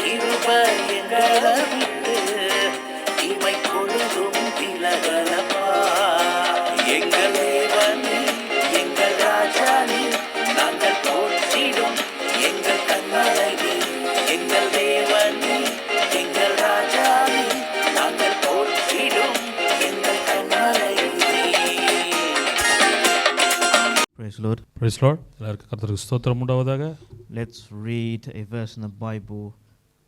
கிருப எங்களை விட்டு இமை பொழுதும் விலகலப்பா எங்கள் தேவனே எங்கள் ராஜானே நாங்கள் போற்றிடும் எங்கள் கண்மலை எங்கள் தேவனே எங்கள் ராஜானே நாங்கள் போற்றிடும் எங்கள் கண்மலை Praise Lord. Let's read a verse in the Bible,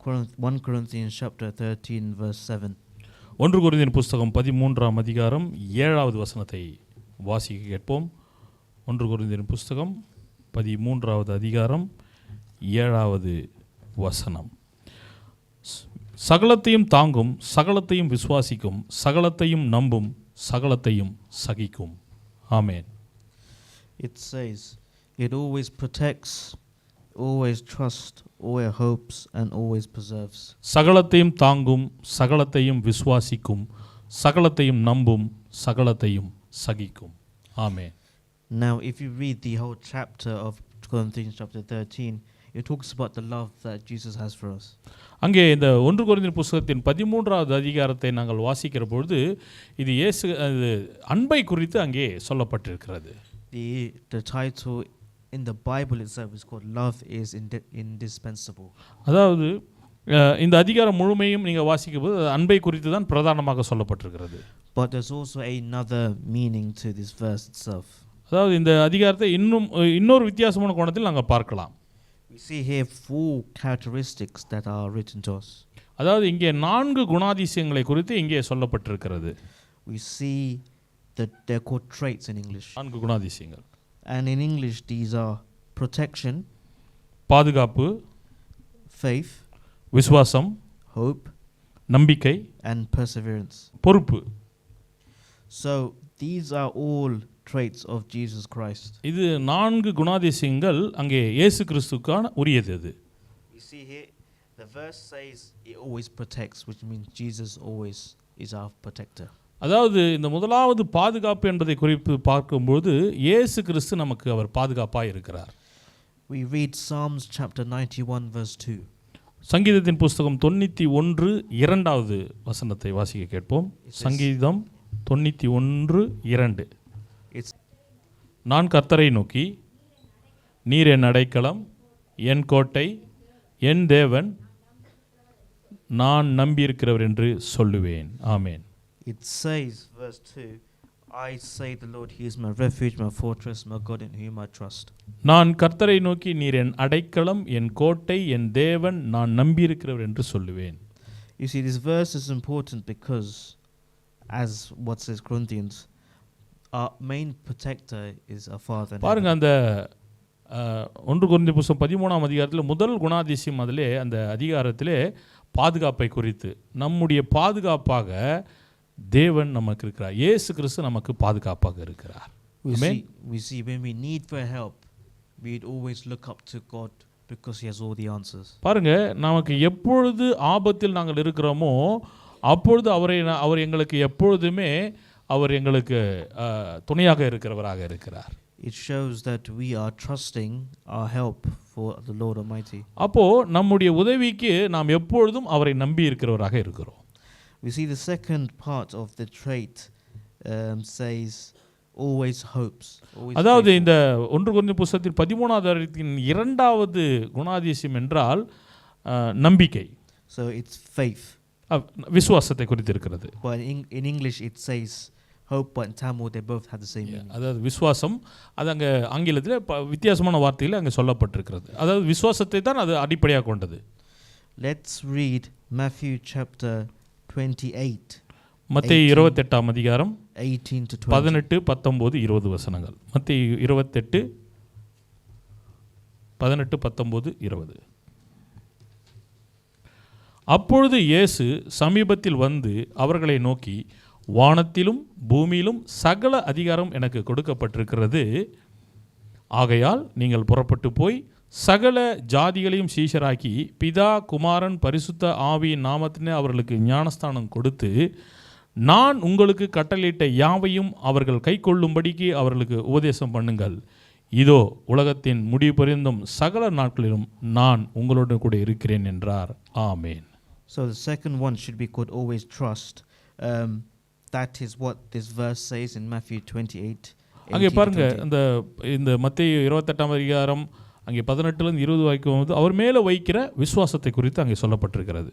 1 Corinthians chapter 13, verse 7. ஒன்று குருந்தின் புஸ்தகம் பதிமூன்றாம் அதிகாரம் ஏழாவது வசனத்தை வாசிக்க கேட்போம். ஒன்று குருந்தின் புஸ்தகம் பதிமூன்றாவது அதிகாரம் ஏழாவது வசனம். சகலத்தையும் தாங்கும் சகலத்தையும் விசுவாசிக்கும் சகலத்தையும் நம்பும் சகலத்தையும் சகிக்கும். ஆமென். It says, It always protects, always trusts, always hopes, and always preserves. சகலத்தையும் தாங்கும் சகலத்தையும் விசுவாசிக்கும் சகலத்தையும் நம்பும் சகலத்தையும் சகிக்கும் ஆமென் Now, if you read the whole chapter of Corinthians chapter 13, it talks about the love that Jesus has for us. அங்கே இந்த ஒன்று குறைந்த புஸ்தகத்தின் பதிமூன்றாவது அதிகாரத்தை நாங்கள் வாசிக்கிற பொழுது இது இயேசு அது அன்பை குறித்து அங்கே சொல்லப்பட்டிருக்கிறது The, the title in the Bible itself is called Love is Indi- Indispensable. அதாவது இந்த அதிகாரம் முழுமையும் நீங்கள் வாசிக்கும் போது அது அன்பை குறித்து தான் பிரதானமாக சொல்லப்பட்டிருக்கிறது But there's also another meaning to this verse itself. அதாவது இந்த அதிகாரத்தை இன்னும் இன்னொரு வித்தியாசமான கோணத்தில் நாங்கள் பார்க்கலாம் We see here four characteristics that are written to us. அதாவது இங்கே நான்கு குணாதிசயங்களை குறித்து இங்கே சொல்லப்பட்டிருக்கிறது We see they're called traits in English. நான்கு குணாதிசயங்கள் And in English, these are protection, பாதுகாப்பு faith, விசுவாசம் hope, நம்பிக்கை and perseverance. பொறுப்பு So these are all traits of Jesus Christ. இது நான்கு குணாதிசயங்கள் அங்கே இயேசு கிறிஸ்துக்கான உரியது அது We see here, the verse says it always protects, which means Jesus always is our protector. அதாவது இந்த முதலாவது பாதுகாப்பு என்பதை குறித்து பார்க்கும்போது இயேசு கிறிஸ்து நமக்கு அவர் பாதுகாப்பாக இருக்கிறார். We read Psalms chapter 91, verse 2. சங்கீதத்தின் புஸ்தகம் தொண்ணூற்றி ஒன்று இரண்டாவது வசனத்தை வாசிக்க கேட்போம். சங்கீதம் தொண்ணூற்றி ஒன்று இரண்டு. நான் கர்த்தரை நோக்கி நீர் என் அடைக்கலம் என் கோட்டை என் தேவன் நான் நம்பியிருக்கிறவர் என்று சொல்லுவேன். ஆமேன். It says, verse 2, I say the Lord, He is my refuge, my fortress, my God in whom I trust. நான் கர்த்தரை நோக்கி நீர் என் அடைக்கலம் என் கோட்டை என் தேவன் நான் நம்பியிருக்கிறவர் என்று சொல்லுவேன் You see, this verse is important because, as what says Corinthians, our main protector is our Father. in பாருங்க heaven. அந்த அஹ், ஒன்று குறைந்த புஸ்தகம் பதிமூணாம் அதிகாரத்தில் முதல் குணாதிசயம் அதிலே அந்த அதிகாரத்திலே பாதுகாப்பை குறித்து நம்முடைய பாதுகாப்பாக தேவன் நமக்கு இருக்கிறார் இயேசு கிறிஸ்து நமக்கு பாதுகாப்பாக இருக்கிறார் We Amen. see, we see when we need for help, we'd always look up to God because He has all the answers. பாருங்க நமக்கு எப்பொழுது ஆபத்தில் நாங்கள் இருக்கிறோமோ அப்பொழுது அவரை அவர் எங்களுக்கு எப்பொழுதுமே அவர் எங்களுக்கு துணையாக இருக்கிறவராக இருக்கிறார் It shows that we are trusting our help for the Lord Almighty. அப்போ நம்முடைய உதவிக்கு நாம் எப்பொழுதும் அவரை நம்பி இருக்கிறவராக இருக்கிறோம் We see the second part of the trait um, says always hopes. Always அதாவது. இந்த ஒன்று கொஞ்சம் புஸ்தகத்தில் பதிமூணாவது அதிகாரத்தின் இரண்டாவது குணாதிசயம் என்றால் நம்பிக்கை So it's faith. அஹ், விசுவாசத்தை குறித்து இருக்கிறது But in, in English it says hope, but in Tamil they both have the same meaning. அதாவது விசுவாசம் அது அங்கே ஆங்கிலத்தில் வித்தியாசமான வார்த்தையில் அங்கே சொல்லப்பட்டிருக்கிறது அதாவது விசுவாசத்தை தான் அது அடிப்படையாக கொண்டது Let's read Matthew chapter 28, மத்திய 18. இருபத்தெட்டாம் அதிகாரம் 18 to 20. பதினெட்டு பத்தொம்போது இருபது வசனங்கள் மத்திய இருபத்தெட்டு பதினெட்டு பத்தொம்போது இருபது அப்பொழுது இயேசு சமீபத்தில் வந்து அவர்களை நோக்கி வானத்திலும் பூமியிலும் சகல அதிகாரம் எனக்கு கொடுக்கப்பட்டிருக்கிறது ஆகையால் நீங்கள் புறப்பட்டு போய் சகல ஜாதிகளையும் சீஷராக்கி பிதா குமாரன் பரிசுத்த ஆவியின் நாமத்தினே அவர்களுக்கு ஞானஸ்தானம் கொடுத்து நான் உங்களுக்கு கட்டளையிட்ட யாவையும் அவர்கள் கைக்கொள்ளும்படிக்கு அவர்களுக்கு உபதேசம் பண்ணுங்கள் இதோ உலகத்தின் முடிவு பரிந்தும் சகல நாட்களிலும் நான் உங்களோடு கூட இருக்கிறேன் என்றார் ஆமேன் So the second one should be called always trust. Um, that is what this verse says in Matthew 28. அங்கே 18 to பாருங்க 20. இந்த இந்த மத்திய இருபத்தெட்டாம் அதிகாரம் அங்கே பதினெட்டுலேருந்து இருபது வரைக்கும் வந்து அவர் மேலே வைக்கிற விசுவாசத்தை குறித்து அங்கே சொல்லப்பட்டிருக்கிறது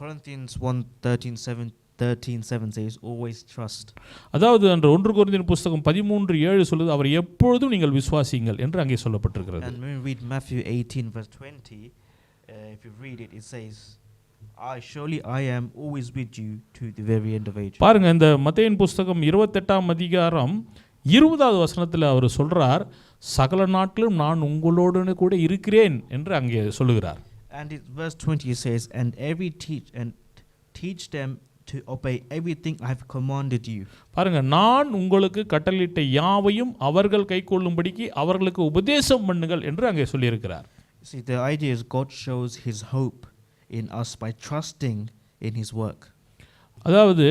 Corinthians 1 13 7, 13 7 says, always trust. அதாவது அன்று ஒன்று குருந்தின் புஸ்தகம் பதிமூன்று ஏழு சொல்லுது அவர் எப்பொழுதும் நீங்கள் விசுவாசிங்கள் என்று அங்கே சொல்லப்பட்டிருக்கிறது And when we read Matthew 18, verse 20, uh, if you read it, it says, I surely I am always with you to the very end of age. பாருங்க இந்த மத்தேயின் புஸ்தகம் இருபத்தெட்டாம் அதிகாரம் இருபதாவது வசனத்தில் அவர் சொல்றார் சகல நாட்களும் நான் உங்களோடு கூட இருக்கிறேன் என்று அங்கே சொல்லுகிறார் And it, verse 20 says, And every teach and teach them to obey everything I have commanded you. பாருங்க நான் உங்களுக்கு கட்டளையிட்ட யாவையும் அவர்கள் கைக்கொள்ளும்படிக்கு அவர்களுக்கு உபதேசம் பண்ணுங்கள் என்று அங்கே சொல்லியிருக்கிறார் See, the idea is God shows His hope in us by trusting in His work. அதாவது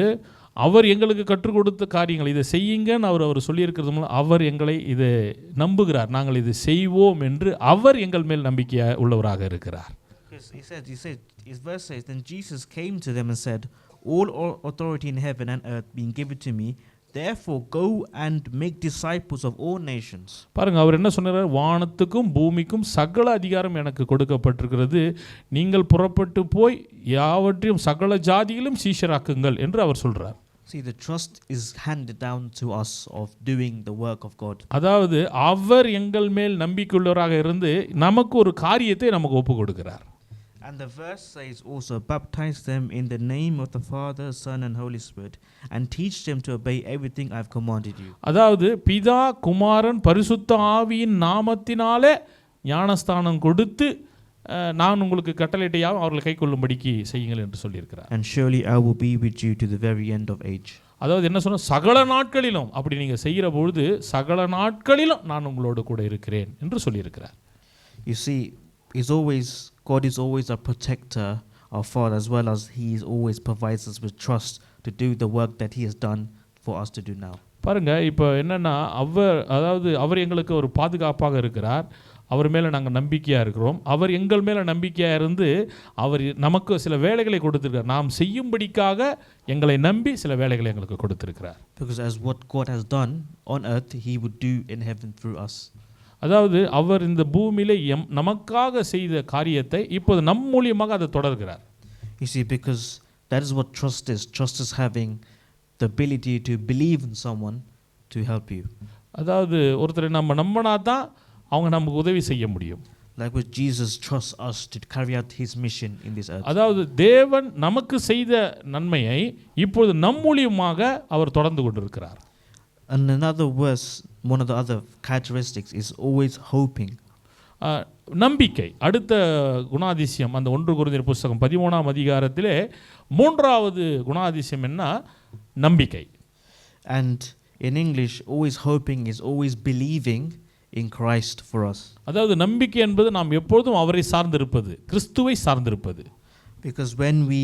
அவர் எங்களுக்கு கற்றுக் கொடுத்த காரியங்கள். இதை செய்யுங்கன்னு அவர் அவர் சொல்லியிருக்கிறது மூலம் அவர் எங்களை இதை நம்புகிறார். நாங்கள் இதை செய்வோம் என்று அவர் எங்கள் மேல் நம்பிக்கை உள்ளவராக இருக்கிறார். He said, he said, his verse says, Then Jesus came to them and said, All au- authority in heaven and earth being given to me, therefore go and make disciples of all nations. பாருங்க அவர் என்ன சொன்னார் வானத்துக்கும் பூமிக்கும் சகல அதிகாரம் எனக்கு கொடுக்கப்பட்டிருக்கிறது. நீங்கள் புறப்பட்டு போய் யாவற்றையும் சகல ஜாதியிலும் சீஷராக்குங்கள் என்று அவர் சொல்றார். See, the trust is handed down to us of doing the work of God. அதாவது அவர் எங்கள் மேல் நம்பிக்கையுள்ளவராக இருந்து நமக்கு ஒரு காரியத்தை நமக்கு ஒப்பு கொடுக்கிறார் And the verse says also, Baptize them in the name of the Father, Son, and Holy Spirit, and teach them to obey everything I've commanded you. அதாவது பிதா குமாரன் பரிசுத்த ஆவியின் நாமத்தினாலே ஞானஸ்தானம் கொடுத்து நான் உங்களுக்கு கட்டளையிட்டையாவும் அவர்களை கை கொள்ளும்படிக்கு செய்யுங்கள் என்று சொல்லியிருக்கிறார் And surely I will be with you to the very end of age. அதாவது என்ன சொன்ன சகல நாட்களிலும் அப்படி நீங்கள் செய்கிற பொழுது சகல நாட்களிலும் நான் உங்களோடு கூட இருக்கிறேன் என்று சொல்லியிருக்கிறார் You see, He's always God is always a protector, our Father, as well as He is always provides us with trust to do the work that He has done for us to do now. பாருங்க இப்போ என்னன்னா அவர் அதாவது அவர் எங்களுக்கு ஒரு பாதுகாப்பாக இருக்கிறார் அவர் மேலே நாங்கள் நம்பிக்கையாக இருக்கிறோம் அவர் எங்கள் மேலே நம்பிக்கையாக இருந்து அவர் நமக்கு சில வேலைகளை கொடுத்துருக்கார் நாம் செய்யும்படிக்காக எங்களை நம்பி சில வேலைகளை எங்களுக்கு கொடுத்துருக்கிறார் Because as what God has done on earth, He would do in heaven through us. அதாவது அவர் இந்த பூமியில எம் நமக்காக செய்த காரியத்தை இப்போது நம் மூலியமாக அதை தொடர்கிறார் You see, because that is what trust is. Trust is having the ability to believe in someone to help you. அதாவது ஒருத்தரை நம்ம நம்பினா தான் அவங்க நமக்கு உதவி செய்ய முடியும் Like with Jesus trusts us to carry out his mission in this earth. அதாவது தேவன் நமக்கு செய்த நன்மையை இப்பொழுது நம் மூலியமாக அவர் தொடர்ந்து கொண்டிருக்கிறார் And another verse, one of the other characteristics is always hoping. நம்பிக்கை அடுத்த குணாதிசயம் அந்த ஒன்று குருந்தியர் புஸ்தகம் பதிமூணாம் அதிகாரத்திலே மூன்றாவது குணாதிசயம் என்ன நம்பிக்கை And in English, always hoping is always believing in Christ for us. அதாவது நம்பிக்கை என்பது நாம் எப்பொழுதும் அவரை சார்ந்திருப்பது கிறிஸ்துவை சார்ந்திருப்பது Because when we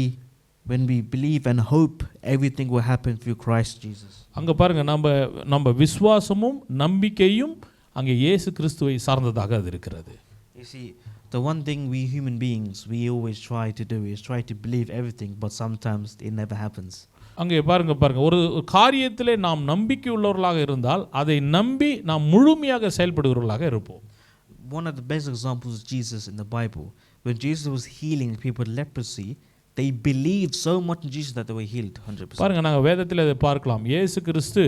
when we believe and hope, everything will happen through Christ Jesus. அங்கே பாருங்க நம்ம நம்ம விசுவாசமும் நம்பிக்கையும் அங்கே இயேசு கிறிஸ்துவை சார்ந்ததாக அது இருக்கிறது You see, the one thing we human beings we always try to do is try to believe everything, but sometimes it never happens. அங்கே பாருங்க பாருங்க ஒரு காரியத்திலே நாம் நம்பிக்கை உள்ளவர்களாக இருந்தால் அதை நம்பி நாம் முழுமையாக செயல்படுகிறவர்களாக இருப்போம் One of the best examples is Jesus in the Bible. When Jesus was healing people with leprosy, they believed so much in Jesus that they were healed 100%. பாருங்க நாங்கள் வேதத்தில் அதை பார்க்கலாம் இயேசு கிறிஸ்து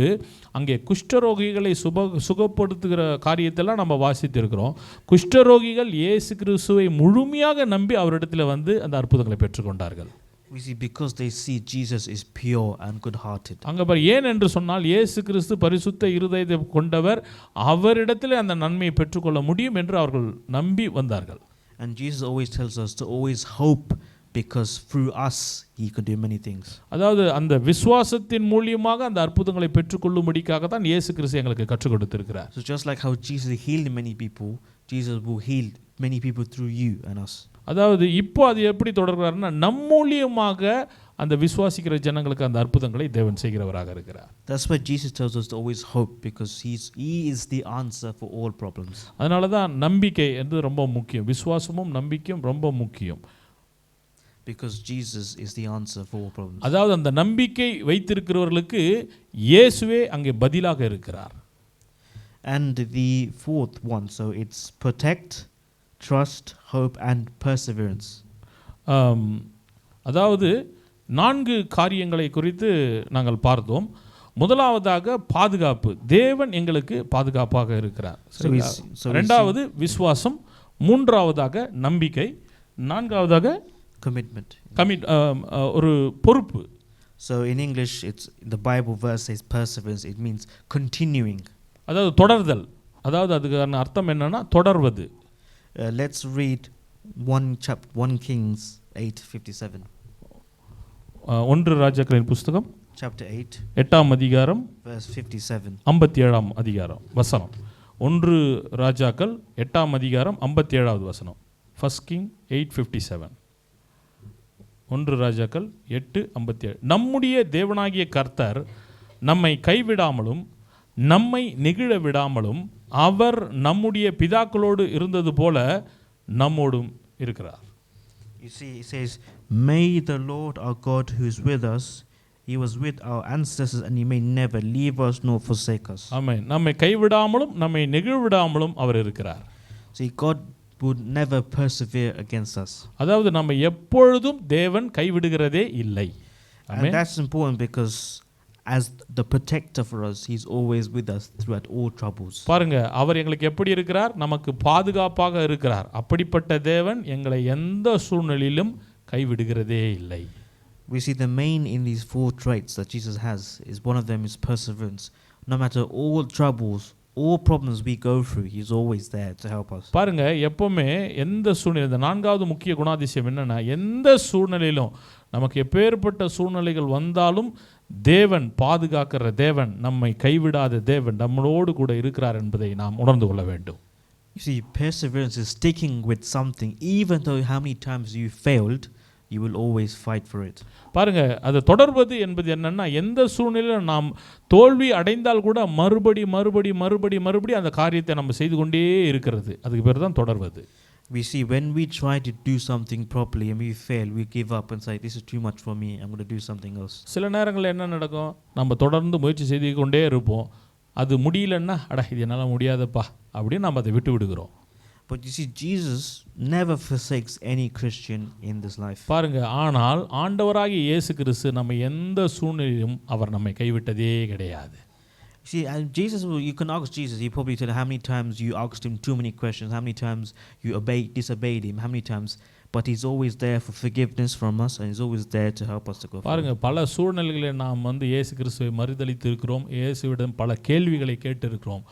அங்கே குஷ்டரோகிகளை சுப சுகப்படுத்துகிற காரியத்தெல்லாம் நம்ம வாசித்திருக்கிறோம் குஷ்டரோகிகள் இயேசு கிறிஸ்துவை முழுமையாக நம்பி அவரிடத்தில் வந்து அந்த அற்புதங்களை பெற்றுக்கொண்டார்கள் We see because they see Jesus is pure and good hearted. அங்கே பாரு ஏன் என்று சொன்னால் இயேசு கிறிஸ்து பரிசுத்த இருதயத்தை கொண்டவர் அவரிடத்தில் அந்த நன்மையை பெற்றுக்கொள்ள முடியும் என்று அவர்கள் நம்பி வந்தார்கள் And Jesus always tells us to always hope because through us he can do many things. அதாவது அந்த விசுவாசத்தின் மூலியமாக அந்த அற்புதங்களை பெற்றுக்கொள்ளும்படிக்காக தான் இயேசு கிறிஸ்து எங்களுக்கு கற்றுக் கொடுத்திருக்கிறார் So just like how Jesus healed many people, Jesus will heal many people through you and us. அதாவது இப்போ அது எப்படி தொடர்கிறாருன்னா நம் மூலியமாக அந்த விசுவாசிக்கிற ஜனங்களுக்கு அந்த அற்புதங்களை தேவன் செய்கிறவராக இருக்கிறார் That's why Jesus tells us to always hope because he's, He is the answer for all problems. அதனால தான் நம்பிக்கை என்று ரொம்ப முக்கியம் விசுவாசமும் நம்பிக்கையும் ரொம்ப முக்கியம் Because Jesus is the answer for all problems. அதாவது அந்த நம்பிக்கை வைத்திருக்கிறவர்களுக்கு இயேசுவே அங்கே பதிலாக இருக்கிறார் And the fourth one, so it's protect, trust, hope, and perseverance. ஆம், அதாவது நான்கு காரியங்களை குறித்து நாங்கள் பார்த்தோம். முதலாவதாக பாதுகாப்பு. தேவன் எங்களுக்கு பாதுகாப்பாக இருக்கிறார். ரெண்டாவது விசுவாசம். மூன்றாவதாக நம்பிக்கை. நான்காவதாக Commitment. கமிட் ஆ, ஒரு பொறுப்பு. So in English, it's the Bible verse says perseverance. It means continuing. அதாவது தொடர்தல். அதாவது அதுக்கான அர்த்தம் என்னன்னா தொடர்வது. Uh, let's read one chap, one Kings eight fifty seven, ஆ, ஒன்று ராஜாக்களின் புஸ்தகம் chapter eight, எட்டாம் அதிகாரம் verse fifty seven. ஐம்பத்தி ஏழாம் அதிகாரம் வசனம். ஒன்று ராஜாக்கள் எட்டாம் அதிகாரம் ஐம்பத்தி ஏழாவது வசனம். First king eight fifty seven ஒன்று ராஜாக்கள் எட்டு ஐம்பத்தி ஏழு நம்முடைய தேவனாகிய கர்த்தர் நம்மை கைவிடாமலும் நம்மை நெகிழ விடாமலும் அவர் நம்முடைய பிதாக்களோடு இருந்தது போல நம்மோடும் இருக்கிறார் You see, it says, "May the Lord our God, who is with us, He was with our ancestors, and He may never leave us nor forsake us." ஆமென் நம்மை கைவிடாமலும் நம்மை நெகிழ விடாமலும் அவர் இருக்கிறார் See, God would never persevere against us, அதாவது நம்ம எப்பொழுதும் தேவன் கைவிடுகிறதே இல்லை and that's important because, as the protector for us, He's always with us throughout all troubles. பாருங்க அவர் எங்களுக்கு எப்படி இருக்கிறார் நமக்கு பாதுகாப்பாக இருக்கிறார் அப்படிப்பட்ட தேவன் எங்களை எந்த சூழ்நிலையிலும் கைவிடுகிறதே இல்லை We see the main in these four traits that Jesus has is one of them is perseverance. No matter all troubles, all problems we go through, He's always there to help us. பாருங்க எப்பவுமே எந்த சூழ்நிலை இந்த நான்காவது முக்கிய குணாதிசயம் என்னன்னா எந்த சூழ்நிலையிலும் நமக்கு எப்பேற்பட்ட சூழ்நிலைகள் வந்தாலும் தேவன் பாதுகாக்கிற தேவன் நம்மை கைவிடாத தேவன் நம்மளோடு கூட இருக்கிறார் என்பதை நாம் உணர்ந்து கொள்ள வேண்டும். You see, perseverance is sticking with something, even though how many times you failed, you will always fight for it. பாருங்க அது தொடர்வது என்பது என்னன்னா எந்த சூழ்நிலையிலும் நாம் தோல்வி அடைந்தால் கூட மறுபடி மறுபடி மறுபடி மறுபடி அந்த காரியத்தை நம்ம செய்து கொண்டே இருக்கிறது. அதுக்கு பேர் தான் தொடர்வது. We see when we try to do something properly and we fail, we give up and say, This is too much for me, I'm going to do something else. சில நேரங்களில் என்ன நடக்கும் நம்ம தொடர்ந்து முயற்சி செய்து கொண்டே இருப்போம் அது முடியலன்னா அட இது என்னால் முடியாதப்பா அப்படின்னு நம்ம அதை விட்டு விடுகிறோம் But you see, Jesus never forsakes any Christian in this life. பாருங்க ஆனால் ஆண்டவராகிய இயேசு கிறிஸ்து நம்ம எந்த சூழ்நிலையிலும் அவர் நம்மை கைவிட்டதே கிடையாது See, and Jesus, will- you can ask Jesus, he probably tell how many times you asked him too many questions, how many times you obeyed, disobeyed him, how many times, but he's always there for forgiveness from us and he's always there to help us to go forward. பாருங்க பல சூழ்நிலைகளில் நாம் வந்து இயேசு கிறிஸ்துவை மறுதளித்து இருக்கிறோம் இயேசுவிடம் பல கேள்விகளை கேட்டிருக்கிறோம்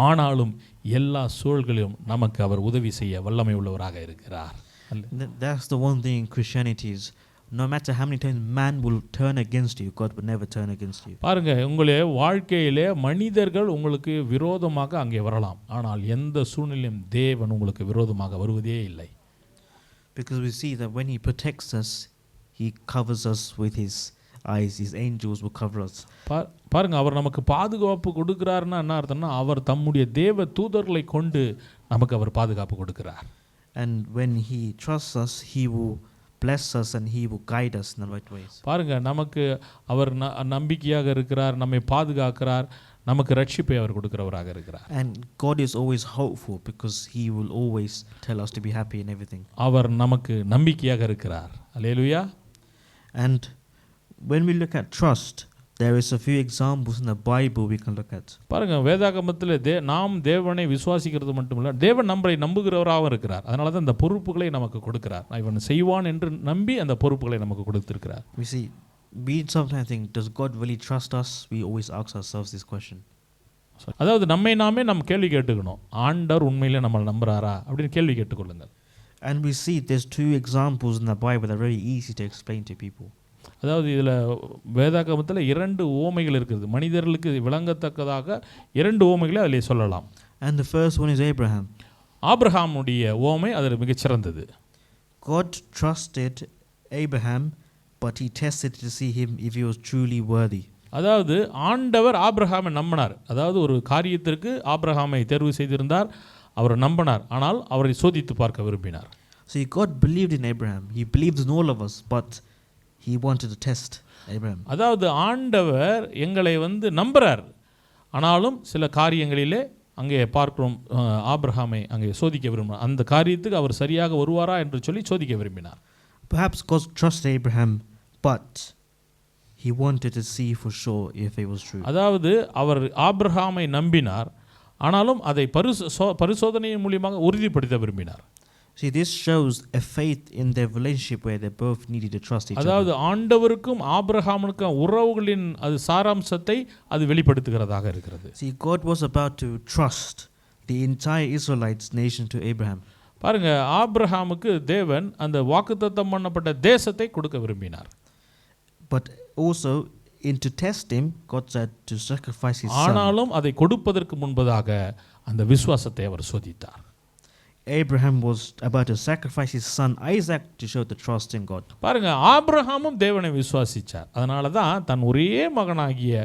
ஆனாலும் எல்லா சூழல்களிலும் நமக்கு அவர் உதவி செய்ய வல்லமை உள்ளவராக இருக்கிறார் அல்ல- Th- That's the one thing in Christianity is no matter how many times man will turn against you, God will never turn against you. பாருங்க உங்களுடைய வாழ்க்கையிலே மனிதர்கள் உங்களுக்கு விரோதமாக அங்கே வரலாம் ஆனால் எந்த சூழ்நிலையும் தேவன் உங்களுக்கு விரோதமாக வருவதே இல்லை Because we see that when he protects us, he covers us with his eyes, his angels will cover us. பா- பாருங்க அவர் நமக்கு பாதுகாப்பு கொடுக்கிறாருன்னா என்ன அர்த்தம்னா அவர் தம்முடைய தேவ தூதர்களை கொண்டு நமக்கு அவர் பாதுகாப்பு கொடுக்கிறார் And when he trusts us, he will bless us and he will guide us in the right ways. பாருங்க நமக்கு அவர் ந- நம்பிக்கையாக இருக்கிறார் நம்மை பாதுகாக்கிறார் நமக்கு ரட்சிப்பை அவர் கொடுக்கிறவராக இருக்கிறார் And God is always hopeful because He will always tell us to be happy in everything. அவர் நமக்கு நம்பிக்கையாக இருக்கிறார் அல்லேலூயா And when we look at trust, there is a few examples in the Bible we can look at. பாருங்க வேதாகமத்தில் தே நாம் தேவனை விசுவாசிக்கிறது மட்டுமல்ல தேவன் நம்மளை நம்புகிறவராகவும் இருக்கிறார் அதனால தான் இந்த பொறுப்புகளை நமக்கு கொடுக்கிறார் நான் இவன் செய்வான் என்று நம்பி அந்த பொறுப்புகளை நமக்கு கொடுத்திருக்கிறார் We see, we sometimes think, does God really trust us? We always ask ourselves this question. அதாவது நம்மை நாமே நம்ம கேள்வி கேட்டுக்கணும் ஆண்டவர் உண்மையிலே நம்மளை நம்புறாரா அப்படின்னு கேள்வி கேட்டுக்கொள்ளுங்கள் And we see there's two examples in the Bible that are very easy to explain to people. அதாவது இதில் வேதாகமத்தில் இரண்டு ஓமைகள் இருக்குது மனிதர்களுக்கு விளங்கத்தக்கதாக இரண்டு ஓமைகளை அதிலே சொல்லலாம் And the first one is Abraham. ஆபிரகாமுடைய ஓமை அதில் மிகச்சிறந்தது God trusted Abraham but he tested to see him if he was truly worthy. அதாவது ஆண்டவர் ஆபிரகாமை நம்பினார் அதாவது ஒரு காரியத்திற்கு ஆபிரகாமை தேர்வு செய்திருந்தார் அவர் நம்பினார் ஆனால் அவரை சோதித்து பார்க்க விரும்பினார் See, God believed in Abraham. He believes in all of us, but he wanted to test Abraham. அதாவது ஆண்டவர் எங்களை வந்து நம்புறார் ஆனாலும் சில காரியங்களிலே அங்கே பார்க்கிறோம் அஹ், ஆபிரகாமை அங்கே சோதிக்க விரும்பினார் அந்த காரியத்துக்கு அவர் சரியாக வருவாரா என்று சொல்லி சோதிக்க விரும்பினார் Perhaps God trusted Abraham, but he wanted to see for sure if it was true. அதாவது அவர் ஆபிரகாமை நம்பினார் ஆனாலும் அதை பரிசோ பரிசோதனையின் மூலியமாக உறுதிப்படுத்த விரும்பினார் See, this shows a faith in their relationship where they both needed to trust each other. அதாவது ஆண்டவருக்கும் ஆபிரகாமுக்கும் உறவுகளின் அது சாராம்சத்தை அது வெளிப்படுத்துகிறதாக இருக்கிறது See, God was about to trust the entire Israelites nation to Abraham. பாருங்க ஆபிரகாமுக்கு தேவன் அந்த வாக்குத்தத்தம் பண்ணப்பட்ட தேசத்தை கொடுக்க விரும்பினார் But also, in to test him, God said to sacrifice his son. ஆனாலும் அதை கொடுப்பதற்கு முன்பதாக அந்த விசுவாசத்தை அவர் சோதித்தார் Abraham was about to sacrifice his son Isaac to show the trust in God. பாருங்க ஆபிரகாமும் தேவனை விசுவாசிச்சார் அதனால தான் தன் ஒரே மகனாகிய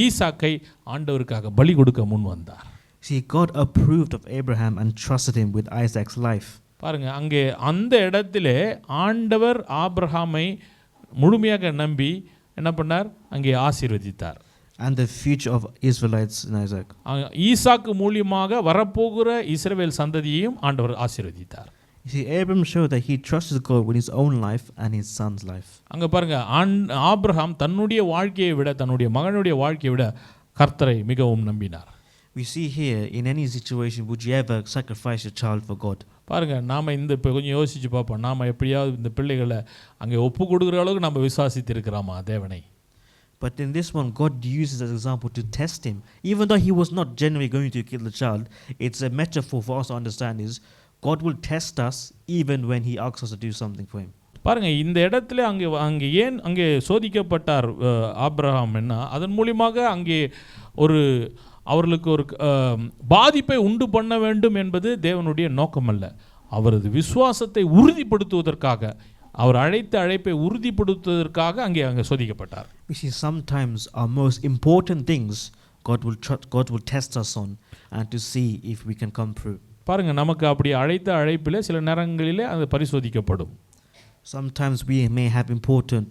ஈசாக்கை ஆண்டவருக்காக பலி கொடுக்க முன் வந்தார் See, God approved of Abraham and trusted him with Isaac's life. பாருங்க அங்கே அந்த இடத்திலே ஆண்டவர் ஆபிரகாமை முழுமையாக நம்பி என்ன பண்ணார் அங்கே ஆசீர்வதித்தார் and the future of Israelites in Isaac. அங்க ஈசாக்கு மூலியமாக வரப்போகிற இஸ்ரவேல் சந்ததியையும் ஆண்டவர் ஆசீர்வதித்தார் You see, Abram showed that he trusted God with his own life and his son's life. அங்க பாருங்க ஆண் ஆபிரகாம் தன்னுடைய வாழ்க்கையை விட தன்னுடைய மகனுடைய வாழ்க்கையை விட கர்த்தரை மிகவும் நம்பினார் We see here, in any situation, would you ever sacrifice your child for God? பாருங்க நாம இந்த இப்போ கொஞ்சம் யோசிச்சு பார்ப்போம் நாம எப்படியாவது இந்த பிள்ளைகளை அங்கே ஒப்பு கொடுக்குற அளவுக்கு நம்ம விசுவாசித்து இருக்கிறோமா தேவனை But in this one, God uses as example to test him. Even though he was not genuinely going to kill the child, it's a metaphor for us to understand is God will test us even when he asks us to do something for him. பாருங்க இந்த இடத்துல அங்கே அங்கே ஏன் அங்கே சோதிக்கப்பட்டார் அஹ், என்ன அதன் மூலியமாக அங்கே ஒரு அவர்களுக்கு ஒரு பாதிப்பை உண்டு பண்ண வேண்டும் என்பது தேவனுடைய நோக்கம் அல்ல அவரது விசுவாசத்தை உறுதிப்படுத்துவதற்காக அவர் அழைத்த அழைப்பை உறுதிப்படுத்துவதற்காக அங்கே அங்கே சோதிக்கப்பட்டார் We see sometimes our most important things God will tr- God will test us on and to see if we can come through. பாருங்க நமக்கு அப்படி அழைத்த அழைப்பில் சில நேரங்களிலே அது பரிசோதிக்கப்படும் Sometimes we may have important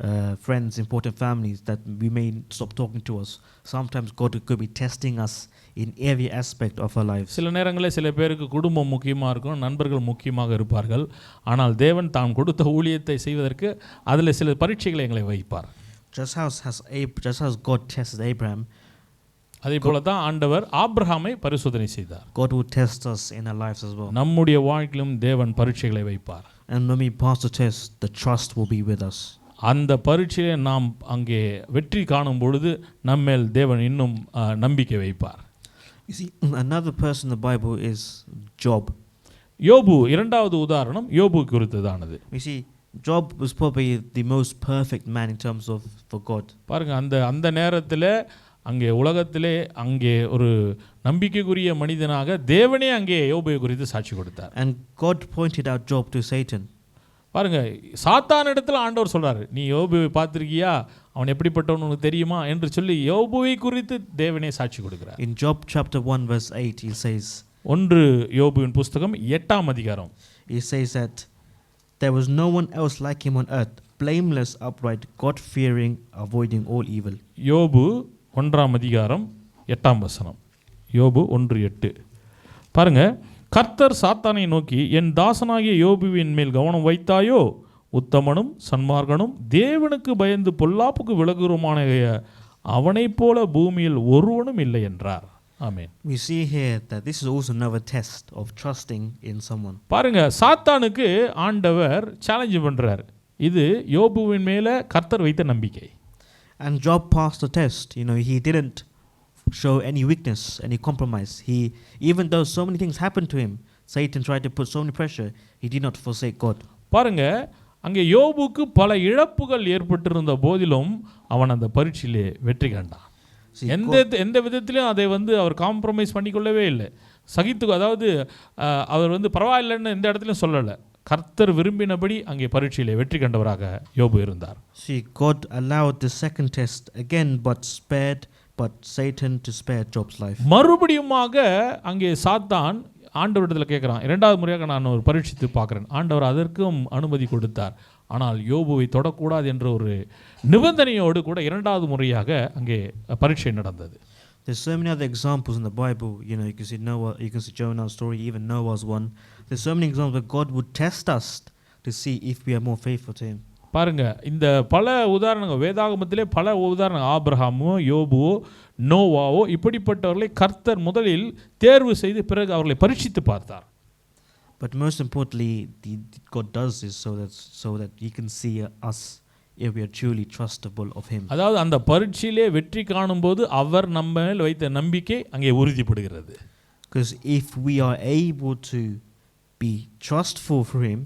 uh, friends, important families that we may stop talking to us. Sometimes God could be testing us in every aspect of our lives. சில நேரங்களில் சில பேருக்கு குடும்பம் முக்கியமாக இருக்கும் நண்பர்கள் முக்கியமாக இருப்பார்கள் ஆனால் தேவன் தான் கொடுத்த ஊழியத்தை செய்வதற்கு அதில் சில பரீட்சைகளை எங்களை வைப்பார் Just as has just as God tested Abraham, அதே போல தான் ஆண்டவர் ஆபிரகாமை பரிசோதனை செய்தார் God will test us in our lives as well. நம்முடைய வாழ்க்கையிலும் தேவன் பரீட்சைகளை வைப்பார் And when we pass the test, the trust will be with us. அந்த பரீட்சையை நாம் அங்கே வெற்றி காணும் பொழுது நம்மேல் தேவன் இன்னும் நம்பிக்கை வைப்பார் You see, another person in the Bible is Job. யோபு இரண்டாவது உதாரணம் யோபு குறித்ததானது We see, Job was probably the most perfect man in terms of for God. பாருங்க அந்த அந்த நேரத்தில் அங்கே உலகத்திலே அங்கே ஒரு நம்பிக்கைக்குரிய மனிதனாக தேவனே அங்கே யோபுவை குறித்து சாட்சி கொடுத்தார் And God pointed out Job to Satan. பாருங்க சாத்தான் இடத்துல ஆண்டவர் சொல்றாரு நீ யோபுவை பார்த்திருக்கியா அவன் எப்படிப்பட்டவன் உனக்கு தெரியுமா என்று சொல்லி யோபுவை குறித்து தேவனே சாட்சி கொடுக்கிறார். In Job chapter 1, verse 8, he says, ஒன்று யோபுவின் புஸ்தகம் எட்டாம் அதிகாரம். he says that there was no one else like him on earth, blameless, upright, God fearing, avoiding all evil. யோபு ஒன்றாம் அதிகாரம் எட்டாம் வசனம். யோபு ஒன்று எட்டு. பாருங்க கர்த்தர் சாத்தானை நோக்கி என் தாசனாகிய யோபுவின் மேல் கவனம் வைத்தாயோ? உத்தமனும் சன்மார்கனும் தேவனுக்கு பயந்து பொல்லாப்புக்கு விலகுருமான அவனைப் போல பூமியில் ஒருவனும் இல்லை என்றார் ஆமென் We see here that this is also another test of trusting in someone. பாருங்க சாத்தானுக்கு ஆண்டவர் சேலஞ்ச் பண்றார் இது யோபுவின் மேல கர்த்தர் வைத்த நம்பிக்கை And Job passed the test. You know, he didn't show any weakness, any compromise. He, even though so many things happened to him, Satan tried to put so many pressure, he did not forsake God. பாருங்க அங்கே யோபுக்கு பல இழப்புகள் ஏற்பட்டிருந்த போதிலும் அவன் அந்த பரீட்சையிலே வெற்றி கண்டான். எந்த எந்த விதத்திலும் அதை வந்து அவர் காம்ப்ரமைஸ் பண்ணிக்கொள்ளவே இல்லை. சகித்து அதாவது அவர் வந்து பரவாயில்லைன்னு எந்த இடத்துலையும் சொல்லலை. கர்த்தர் விரும்பினபடி அங்கே பரீட்சையிலே வெற்றி கண்டவராக யோபு இருந்தார். See, God allowed the second test again, but spared, but Satan to spare Job's life. மறுபடியுமாக அங்கே சாத்தான் ஆண்டவரிடத்தில் கேட்குறான் இரண்டாவது முறையாக நான் ஒரு பரீட்சித்து பார்க்குறேன் ஆண்டவர் அதற்கும் அனுமதி கொடுத்தார் ஆனால் யோபுவை தொடக்கூடாது என்ற ஒரு நிபந்தனையோடு கூட இரண்டாவது முறையாக அங்கே பரீட்சை நடந்தது There's so many other examples in the Bible. You know, you can see Noah, you can see Jonah's story, even Noah's one. There's so many examples where God would test us to see if we are more faithful to Him. பாருங்க இந்த பல உதாரணங்கள் வேதாகமத்திலே பல உதாரணங்கள் ஆபிரகாமோ யோபுவோ நோவாவோ இப்படிப்பட்டவர்களை கர்த்தர் முதலில் தேர்வு செய்து பிறகு அவர்களை பரீட்சித்து பார்த்தார் But most importantly, the, God does this so that so that He can see us if we are truly trustable of Him. அதாவது அந்த பரீட்சையிலே வெற்றி காணும்போது அவர் நம்ம மேல் வைத்த நம்பிக்கை அங்கே உறுதிப்படுகிறது Because if we are able to be trustful for Him,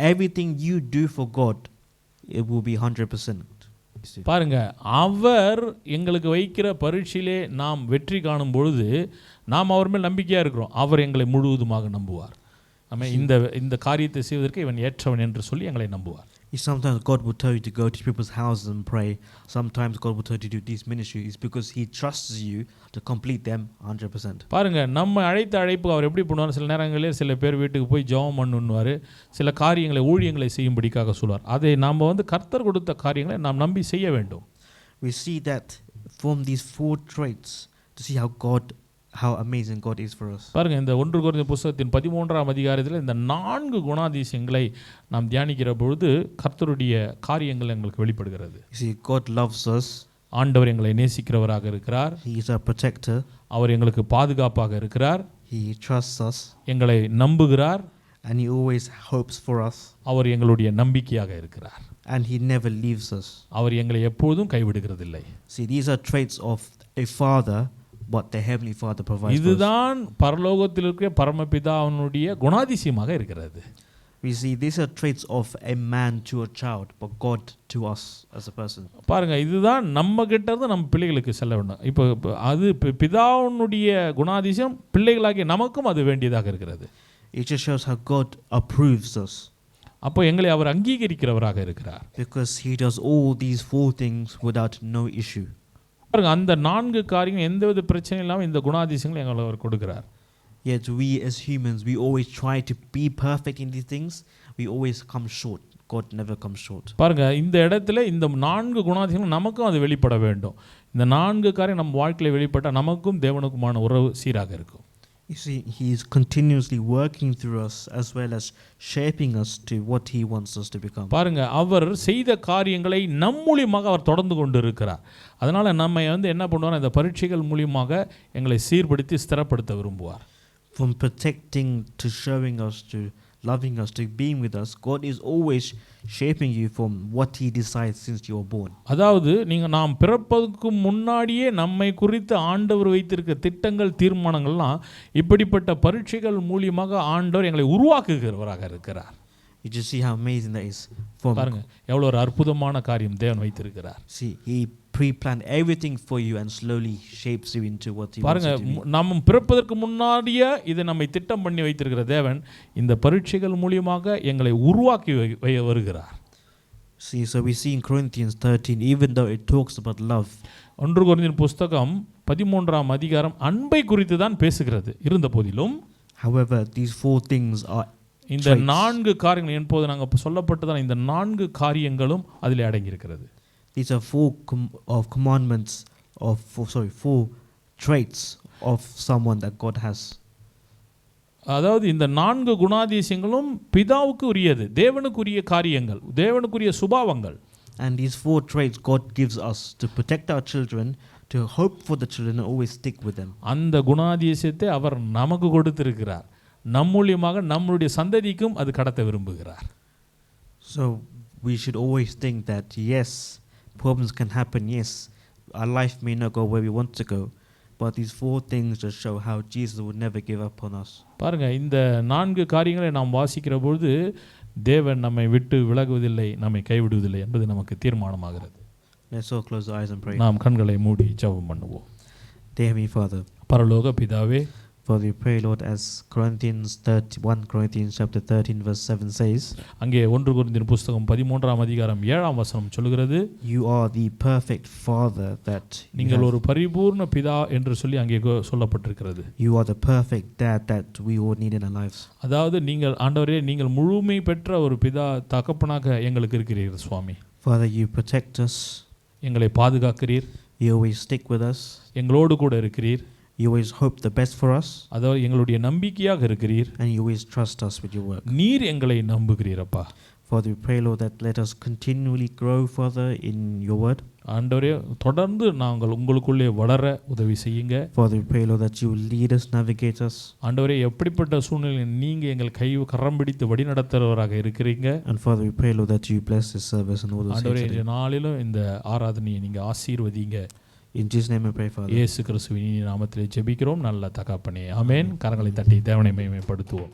everything you do for God, it will be hundred percent. பாருங்க அவர் எங்களுக்கு வைக்கிற பரீட்சையிலே நாம் வெற்றி காணும் பொழுது நாம் அவர் மேல் நம்பிக்கையாக இருக்கிறோம். அவர் எங்களை முழுவதுமாக நம்புவார். நம்ம இந்த இந்த காரியத்தை செய்வதற்கு இவன் ஏற்றவன் என்று சொல்லி எங்களை நம்புவார். Sometimes God will tell you to go to people's houses and pray. Sometimes God will tell you to do this ministry. It's because He trusts you to complete them hundred percent. பாருங்க நம்ம அழைத்த அழைப்பு அவர் எப்படி பண்ணுவார் சில நேரங்களில் சில பேர் வீட்டுக்கு போய் ஜெபம் பண்ணுவார் சில காரியங்களை ஊழியங்களை செய்யும்படிக்காக சொல்வார் அதை நாம் வந்து கர்த்தர் கொடுத்த காரியங்களை நாம் நம்பி செய்ய வேண்டும் We see that from these four traits to see how God, how amazing God is for us. பாருங்க இந்த ஒன்று குறைந்த புஸ்தகத்தின் பதிமூன்றாம் அதிகாரத்தில் இந்த நான்கு குணாதிசயங்களை நாம் தியானிக்கிற பொழுது கர்த்தருடைய காரியங்கள் எங்களுக்கு வெளிப்படுகிறது You see, God loves us. ஆண்டவர் எங்களை நேசிக்கிறவராக இருக்கிறார் He is our protector. அவர் எங்களுக்கு பாதுகாப்பாக இருக்கிறார் He trusts us, எங்களை நம்புகிறார் and He always hopes for us. அவர் எங்களுடைய நம்பிக்கையாக இருக்கிறார் And He never leaves us. அவர் எங்களை எப்போதும் கைவிடுகிறதில்லை See, these are traits of a father, But the heavenly Father provides. For us. இதுதான் பரலோகத்தில் இருக்கிற பரமபிதா அவனுடைய குணாதிசயமாக இருக்கிறது We see these are traits of a man to a child, but God to us as a person. பாருங்க இதுதான் நம்ம கிட்ட இருந்து நம்ம பிள்ளைகளுக்கு செல்ல வேண்டும் இப்போ அது பி- பிதாவினுடைய குணாதிசயம் பிள்ளைகளாகிய நமக்கும் அது வேண்டியதாக இருக்கிறது It just shows how God approves us அப்போ எங்களை அவர் அங்கீகரிக்கிறவராக இருக்கிறார் because He does all these four things without no issue. பாருங்க அந்த நான்கு காரியங்கள் எந்தவித பிரச்சனையும் இல்லாமல் இந்த குணாதிசயங்களை எங்களை அவர் கொடுக்கிறார் Yet we as humans, we always try to be perfect in these things. We always come short. God never comes short. பாருங்க இந்த இடத்துல இந்த நான்கு குணாதிசயங்கள் நமக்கும் அது வெளிப்பட வேண்டும் இந்த நான்கு காரியம் நம்ம வாழ்க்கையில் வெளிப்பட்டால் நமக்கும் தேவனுக்குமான உறவு சீராக இருக்கும் You see, He is continuously working through us as well as shaping us to what He wants us to become. பாருங்க அவர் செய்த காரியங்களை நம் மூலியமாக அவர் தொடர்ந்து கொண்டு இருக்கிறார் அதனால நம்ம வந்து என்ன பண்ணுவார் இந்த பரீட்சைகள் மூலியமாக எங்களை சீர்படுத்தி ஸ்திரப்படுத்த விரும்புவார் From protecting to showing us to loving us to being with us, God is always shaping you from what He decides since you were born. அதாவது நீங்கள் நாம் பிறப்பதற்கு முன்னாடியே நம்மை குறித்து ஆண்டவர் வைத்திருக்க திட்டங்கள் தீர்மானங்கள்லாம் இப்படிப்பட்ட பரீட்சைகள் மூலியமாக ஆண்டவர் எங்களை உருவாக்குகிறவராக இருக்கிறார் You just see how amazing that is. பாருங்க எவ்வளோ ஒரு அற்புதமான காரியம் தேவன் வைத்திருக்கிறார் see, He pre-planned everything for you and slowly shapes you into what He பாருங்க wants you to be. மு- நம்ம பிறப்பதற்கு முன்னாடியே இதை நம்மை திட்டம் பண்ணி வைத்திருக்கிற தேவன் இந்த பரீட்சைகள் மூலியமாக எங்களை உருவாக்கி வருகிறார். See, so we see in Corinthians 13, even though it talks about love, ஒன்று குறைந்தின் புஸ்தகம் பதிமூன்றாம் அதிகாரம் அன்பை குறித்து தான் பேசுகிறது. இருந்த போதிலும் however, these four things are இந்த நான்கு காரியங்கள் என்போது நாங்கள் சொல்லப்பட்டதான இந்த நான்கு காரியங்களும் அதில் அடங்கியிருக்கிறது. these are four com- of commandments of four, sorry four traits of someone that God has. அதாவது இந்த நான்கு குணாதிசயங்களும் பிதாவுக்கு உரியது தேவனுக்குரிய காரியங்கள் தேவனுக்குரிய சுபாவங்கள் And these four traits God gives us to protect our children, to hope for the children, and always stick with them. அந்த குணாதிசயத்தை அவர் நமக்கு கொடுத்திருக்கிறார் நம் மூலியமாக நம்மளுடைய சந்ததிக்கும் அது கடத்த விரும்புகிறார் So we should always think that yes, problems can happen. Yes, our life may not go where we want to go, but these four things just show how Jesus would never give up on us. பாருங்க இந்த நான்கு காரியங்களை நாம் வாசிக்கிற பொழுது தேவன் நம்மை விட்டு விலகுவதில்லை நம்மை கைவிடுவதில்லை என்பது நமக்கு தீர்மானமாகிறது Let's all close our eyes and pray. நாம் கண்களை மூடி ஜெபம் பண்ணுவோம் Heavenly Father, பரலோக பிதாவே Father, we pray, Lord, as Corinthians 30, 1 Corinthians chapter 13, verse 7 says, அங்கே ஒன்று குருந்தின் புஸ்தகம் பதிமூன்றாம் அதிகாரம் ஏழாம் வசனம் சொல்கிறது You are the perfect Father that you, நீங்கள் have. ஒரு பரிபூர்ண பிதா என்று சொல்லி அங்கே கொ- சொல்லப்பட்டிருக்கிறது you are the perfect dad that we all need in our lives. அதாவது நீங்கள் ஆண்டவரே நீங்கள் முழுமை பெற்ற ஒரு பிதா தகப்பனாக எங்களுக்கு இருக்கிறீர்கள் சுவாமி Father, you protect us. எங்களை பாதுகாக்கிறீர் You always stick with us. எங்களோடு கூட இருக்கிறீர் You always hope the best for us. அதாவது எங்களுடைய நம்பிக்கையாக இருக்கிறீர் And you always trust us with your work. நீர் எங்களை நம்புகிறீரப்பா Father, we pray, Lord, that let us continually grow, Father, in your word. ஆண்டவரே தொடர்ந்து நாங்கள் உங்களுக்குள்ளே வளர உதவி செய்யுங்க Father, we pray, Lord, that you will lead us, navigate us. ஆண்டவரே எப்படிப்பட்ட சூழ்நிலையில் நீங்கள் எங்கள் கை கரம் பிடித்து வழி நடத்துகிறவராக இருக்கிறீங்க And Father, we pray, Lord, that you bless this service and all those ஆண்டவரே things. இந்த நாளிலும் இந்த ஆராதனையை நீங்கள் ஆசீர்வதிங்க In Jesus' name I இயேசு கிறிஸ்துவின் நாமத்திலே ஜெபிக்கிறோம். நல்ல தகப்பனே. ஆமென். கரங்களை தட்டி தேவனை மேம்படுத்துவோம்